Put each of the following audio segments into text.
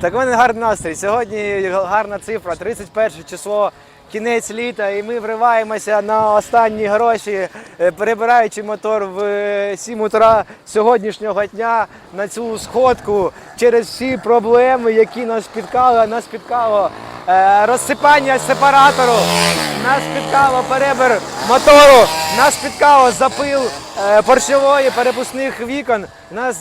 Так у мене гарний настрій. Сьогодні гарна цифра, 31 число, кінець літа, і ми вриваємося на останні гроші, е, перебираючи мотор в е, 7 утра сьогоднішнього дня на цю сходку через всі проблеми, які нас спіткали. Нас спіткало е, розсипання сепаратору, нас спіткало перебір мотору, нас спіткало запил е, поршньової перепускних вікон. Нас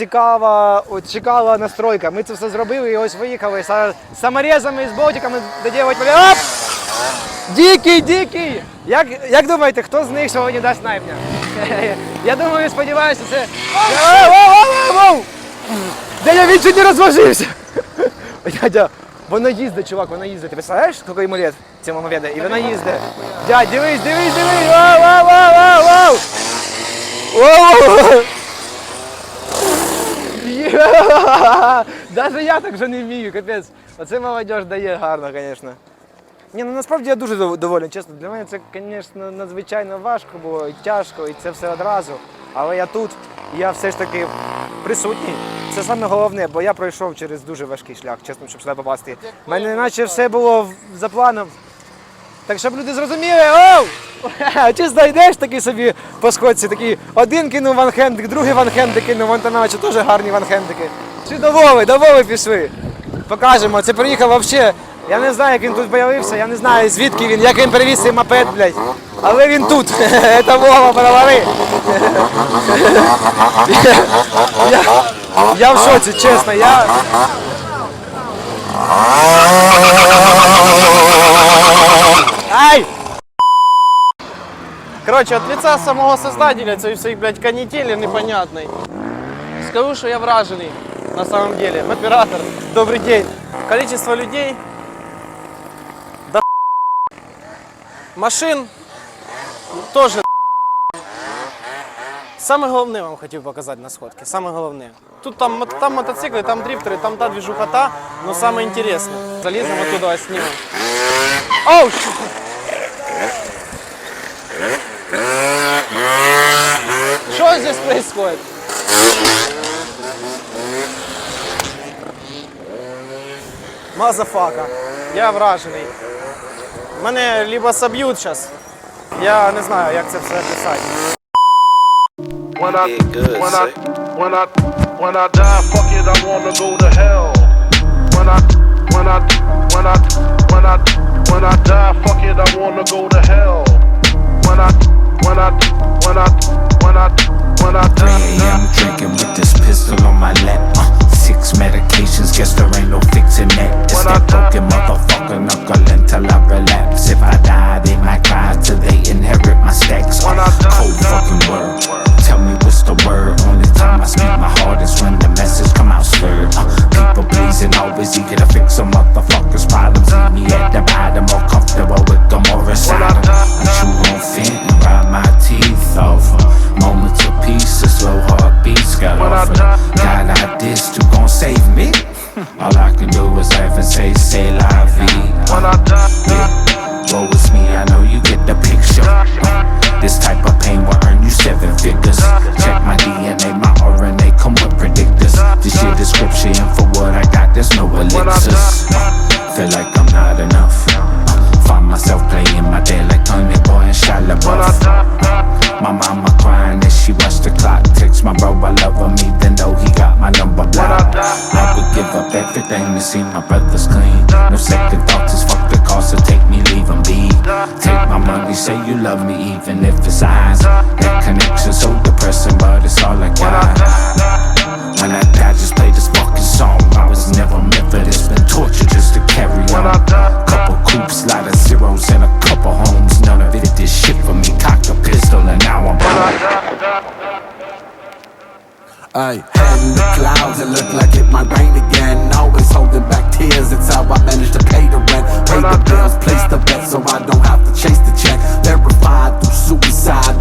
цікава, от, чекала настройка. Ми це все зробили і ось виїхали з саморезами, з болтиками доділувати. Оп! Дикий, дикий! Як, як думаєте, хто з них сьогодні дасть найпня? Я думаю, сподіваюся, це. Дядя, він чуть не розложився! Дядя, вона їздить, чувак, вона їздить. Ти представляєш, скільки йому лет цьому моведе? І вона їздить. Дядь, дивись, дивись, дивись! Воу, воу, воу, воу, воу! Даже я так вже не вмію, капець. Оце молодь дає гарно, звісно. Ні, ну насправді я дуже доволен, чесно. Для мене це, звісно, надзвичайно важко було і тяжко, і це все одразу. Але я тут, і я все ж таки присутній. Це саме головне, бо я пройшов через дуже важкий шлях, чесно, щоб сюди попасти. У мене наче все було за планом. Так щоб люди зрозуміли, оу! Чисто йдеш такий собі по сходці, такий один кинув ванхендик, другий ванхендик кинув, вон там наче теж гарні ванхендики. Чи до Вови, до Вови пішли. Покажемо. Це приїхав взагалі. Я не знаю, як він тут з'явився, я не знаю звідки він, як він перевіз цей мопед, блядь. Але він тут. Це Вова бровари. Я, я в шоці, чесно. Я, Ай! Короче, от лица самого создателя цієї всієї, блядь, канітелі непонятної. Скажу, що я вражений на самом деле. Оператор, добрый день. Количество людей до машин тоже Саме головне вам хотів показати на сходці. Саме головне. Тут там, мот- там мотоцикли, там дрифтери, там та движуха та, но саме інтересне. Заліземо туди, знімемо. Оу! щ- Что здесь происходит? Мазафака. Я вражений. Мене либо соб'ють зараз. Я не знаю, як це все описати. When I, when I, when I, when I die, fuck it, I wanna go to hell. When I, when I, when I, when I, when I die, fuck it, I wanna go to off. I not to see my brothers clean. No second thoughts, just fuck the cost, so take me, leave him be. Take my money, say you love me even if it's eyes. That connection so depressing, but it's all I got. Ay. Head in the clouds, it look like it might rain again. Always holding back tears, it's how I manage to pay the rent. Pay the bills, place the bet so I don't have to chase the check. Verified through suicide.